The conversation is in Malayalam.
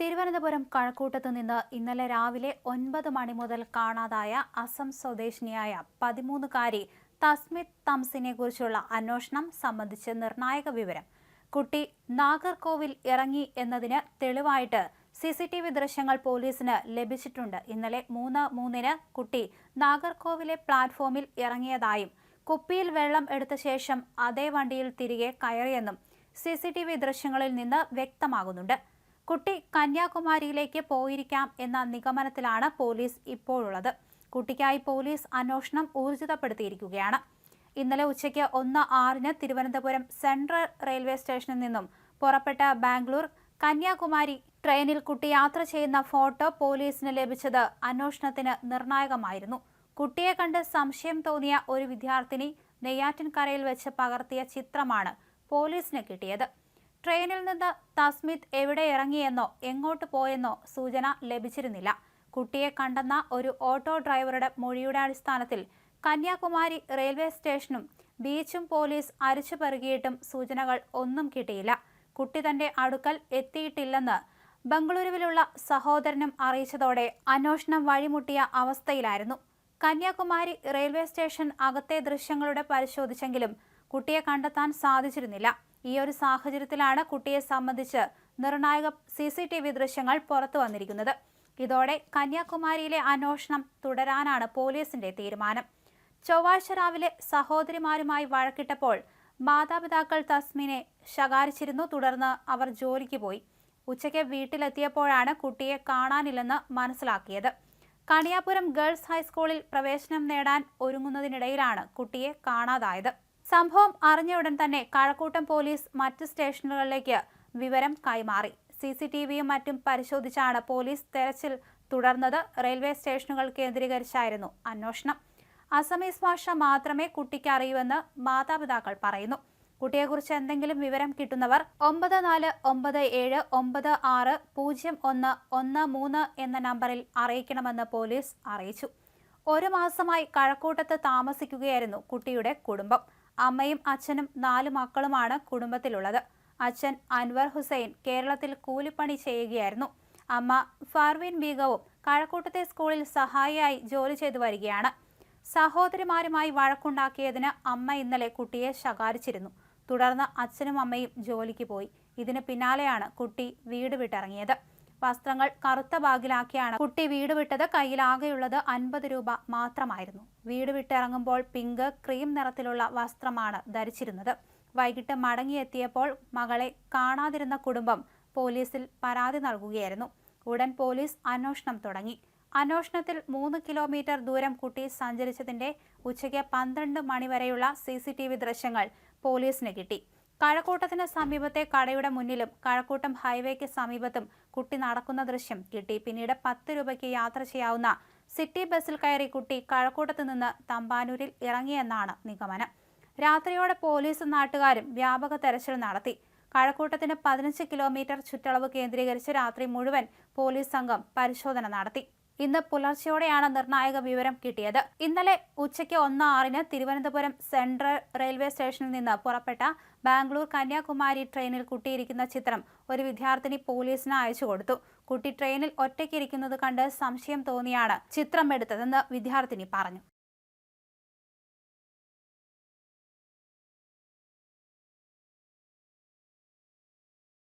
തിരുവനന്തപുരം കഴക്കൂട്ടത്ത് നിന്ന് ഇന്നലെ രാവിലെ ഒൻപത് മണി മുതൽ കാണാതായ അസം സ്വദേശിനിയായ പതിമൂന്നുകാരി തസ്മിത് തംസിനെ കുറിച്ചുള്ള അന്വേഷണം സംബന്ധിച്ച് നിർണായക വിവരം. കുട്ടി നാഗർകോവിൽ ഇറങ്ങി എന്നതിന് തെളിവായിട്ട് സി സി ടി വി ദൃശ്യങ്ങൾ പോലീസിന് ലഭിച്ചിട്ടുണ്ട്. ഇന്നലെ മൂന്ന് മൂന്നിന് കുട്ടി നാഗർകോവിലെ പ്ലാറ്റ്ഫോമിൽ ഇറങ്ങിയതായും കുപ്പിയിൽ വെള്ളം എടുത്ത ശേഷം അതേ വണ്ടിയിൽ തിരികെ കയറിയെന്നും സി സി ടി വി ദൃശ്യങ്ങളിൽ നിന്ന് വ്യക്തമാകുന്നുണ്ട്. കുട്ടി കന്യാകുമാരിയിലേക്ക് പോയിരിക്കാം എന്ന നിഗമനത്തിലാണ് പോലീസ് ഇപ്പോഴുള്ളത്. കുട്ടിക്കായി പോലീസ് അന്വേഷണം ഊർജിതപ്പെടുത്തിയിരിക്കുകയാണ്. ഇന്നലെ ഉച്ചയ്ക്ക് ഒന്ന് ആറിന് തിരുവനന്തപുരം സെൻട്രൽ റെയിൽവേ സ്റ്റേഷനിൽ നിന്നും പുറപ്പെട്ട ബാംഗ്ലൂർ കന്യാകുമാരി ട്രെയിനിൽ കുട്ടി യാത്ര ചെയ്യുന്ന ഫോട്ടോ പോലീസിന് ലഭിച്ചത് അന്വേഷണത്തിന് നിർണായകമായിരുന്നു. കുട്ടിയെ കണ്ട് സംശയം തോന്നിയ ഒരു വിദ്യാർത്ഥിനി നെയ്യാറ്റിൻകരയിൽ വെച്ച് പകർത്തിയ ചിത്രമാണ് പോലീസിന് കിട്ടിയത്. ട്രെയിനിൽ നിന്ന് തസ്മിത് എവിടെ ഇറങ്ങിയെന്നോ എങ്ങോട്ട് പോയെന്നോ സൂചന ലഭിച്ചിരുന്നില്ല. കുട്ടിയെ കണ്ടെന്ന ഒരു ഓട്ടോ ഡ്രൈവറുടെ മൊഴിയുടെ അടിസ്ഥാനത്തിൽ കന്യാകുമാരി റെയിൽവേ സ്റ്റേഷനും ബീച്ചും പോലീസ് അരിച്ചു പെറുകിയിട്ടും സൂചനകൾ ഒന്നും കിട്ടിയില്ല. കുട്ടി തന്റെ അടുക്കൽ എത്തിയിട്ടില്ലെന്ന് ബംഗളൂരുവിലുള്ള സഹോദരനും അറിയിച്ചതോടെ അന്വേഷണം വഴിമുട്ടിയ അവസ്ഥയിലായിരുന്നു. കന്യാകുമാരി റെയിൽവേ സ്റ്റേഷൻ അകത്തെ ദൃശ്യങ്ങളുടെ പരിശോധിച്ചെങ്കിലും കുട്ടിയെ കണ്ടെത്താൻ സാധിച്ചിരുന്നില്ല. ഈ ഒരു സാഹചര്യത്തിലാണ് കുട്ടിയെ സംബന്ധിച്ച് നിർണായക സി സി ടി വി ദൃശ്യങ്ങൾ പുറത്തു വന്നിരിക്കുന്നത്. ഇതോടെ കന്യാകുമാരിയിലെ അന്വേഷണം തുടരാനാണ് പോലീസിന്റെ തീരുമാനം. ചൊവ്വാഴ്ച രാവിലെ സഹോദരിമാരുമായി വഴക്കിട്ടപ്പോൾ മാതാപിതാക്കൾ തസ്മിനെ ശകാരിച്ചിരുന്നു. തുടർന്ന് അവർ ജോലിക്ക് പോയി. ഉച്ചയ്ക്ക് വീട്ടിലെത്തിയപ്പോഴാണ് കുട്ടിയെ കാണാനില്ലെന്ന് മനസ്സിലാക്കിയത്. കണിയാപുരം ഗേൾസ് ഹൈസ്കൂളിൽ പ്രവേശനം നേടാൻ ഒരുങ്ങുന്നതിനിടയിലാണ് കുട്ടിയെ കാണാതായത്. സംഭവം അറിഞ്ഞ ഉടൻ തന്നെ കഴക്കൂട്ടം പോലീസ് മറ്റ് സ്റ്റേഷനുകളിലേക്ക് വിവരം കൈമാറി. സി സി ടി വിയും മറ്റും പരിശോധിച്ചാണ് പോലീസ് തെരച്ചിൽ തുടർന്നത്. റെയിൽവേ സ്റ്റേഷനുകൾ കേന്ദ്രീകരിച്ചായിരുന്നു അന്വേഷണം. അസമീസ് ഭാഷ മാത്രമേ കുട്ടിക്ക് അറിയൂവെന്ന് മാതാപിതാക്കൾ പറയുന്നു. കുട്ടിയെക്കുറിച്ച് എന്തെങ്കിലും വിവരം കിട്ടുന്നവർ ഒമ്പത് നാല് ഒമ്പത് ഏഴ് ഒമ്പത് ആറ് പൂജ്യം ഒന്ന് ഒന്ന് മൂന്ന് എന്ന നമ്പറിൽ അറിയിക്കണമെന്ന് പോലീസ് അറിയിച്ചു. ഒരു മാസമായി കഴക്കൂട്ടത്ത് താമസിക്കുകയായിരുന്നു കുട്ടിയുടെ കുടുംബം. അമ്മയും അച്ഛനും നാല് മക്കളുമാണ് കുടുംബത്തിലുള്ളത്. അച്ഛൻ അൻവർ ഹുസൈൻ കേരളത്തിൽ കൂലിപ്പണി ചെയ്യുകയായിരുന്നു. അമ്മ ഫാർവിൻ ബീഗവും കഴക്കൂട്ടത്തെ സ്കൂളിൽ സഹായിയായി ജോലി ചെയ്തു വരികയാണ്. സഹോദരിമാരുമായി വഴക്കുണ്ടാക്കിയതിന് അമ്മ ഇന്നലെ കുട്ടിയെ ശകാരിച്ചിരുന്നു. തുടർന്ന് അച്ഛനും അമ്മയും ജോലിക്ക് പോയി. ഇതിന് പിന്നാലെയാണ് കുട്ടി വീട് വിട്ടിറങ്ങിയത്. വസ്ത്രങ്ങൾ കറുത്ത ബാഗിലാക്കിയാണ് കുട്ടി വീട് വിട്ടത്. കയ്യിലാകെയുള്ളത് അൻപത് രൂപ മാത്രമായിരുന്നു. വീട് വിട്ടിറങ്ങുമ്പോൾ പിങ്ക് ക്രീം നിറത്തിലുള്ള വസ്ത്രമാണ് ധരിച്ചിരുന്നത്. വൈകിട്ട് മടങ്ങിയെത്തിയപ്പോൾ മകളെ കാണാതിരുന്ന കുടുംബം പോലീസിൽ പരാതി നൽകുകയായിരുന്നു. ഉടൻ പോലീസ് അന്വേഷണം തുടങ്ങി. അന്വേഷണത്തിൽ മൂന്ന് കിലോമീറ്റർ ദൂരം കുട്ടി സഞ്ചരിച്ചതിന്റെ ഉച്ചയ്ക്ക് പന്ത്രണ്ട് മണിവരെയുള്ള സി സി ടി വി ദൃശ്യങ്ങൾ പോലീസിന് കിട്ടി. കഴക്കൂട്ടത്തിന് സമീപത്തെ കടയുടെ മുന്നിലും കഴക്കൂട്ടം ഹൈവേക്ക് സമീപത്തും കുട്ടി നടക്കുന്ന ദൃശ്യം കിട്ടി. പിന്നീട് പത്ത് രൂപയ്ക്ക് യാത്ര ചെയ്യാവുന്ന സിറ്റി ബസ്സിൽ കയറി കുട്ടി കഴക്കൂട്ടത്ത് നിന്ന് തമ്പാനൂരിൽ ഇറങ്ങിയെന്നാണ് നിഗമനം. രാത്രിയോടെ പോലീസും നാട്ടുകാരും വ്യാപക തെരച്ചിൽ നടത്തി. കഴക്കൂട്ടത്തിന് പതിനഞ്ച് കിലോമീറ്റർ ചുറ്റളവ് കേന്ദ്രീകരിച്ച് രാത്രി മുഴുവൻ പോലീസ് സംഘം പരിശോധന നടത്തി. ഇന്ന് പുലർച്ചെയോടെയാണ് നിർണായക വിവരം കിട്ടിയത്. ഇന്നലെ ഉച്ചയ്ക്ക് ഒന്ന് ആറിന് തിരുവനന്തപുരം സെൻട്രൽ റെയിൽവേ സ്റ്റേഷനിൽ നിന്ന് പുറപ്പെട്ട ബാംഗ്ലൂർ കന്യാകുമാരി ട്രെയിനിൽ കുട്ടിയിരിക്കുന്ന ചിത്രം ഒരു വിദ്യാർത്ഥിനി പോലീസിന് അയച്ചു കൊടുത്തു. കുട്ടി ട്രെയിനിൽ ഒറ്റയ്ക്കിരിക്കുന്നത് കണ്ട് സംശയം തോന്നിയാണ് ചിത്രം എടുത്തതെന്ന് വിദ്യാർത്ഥിനി പറഞ്ഞു.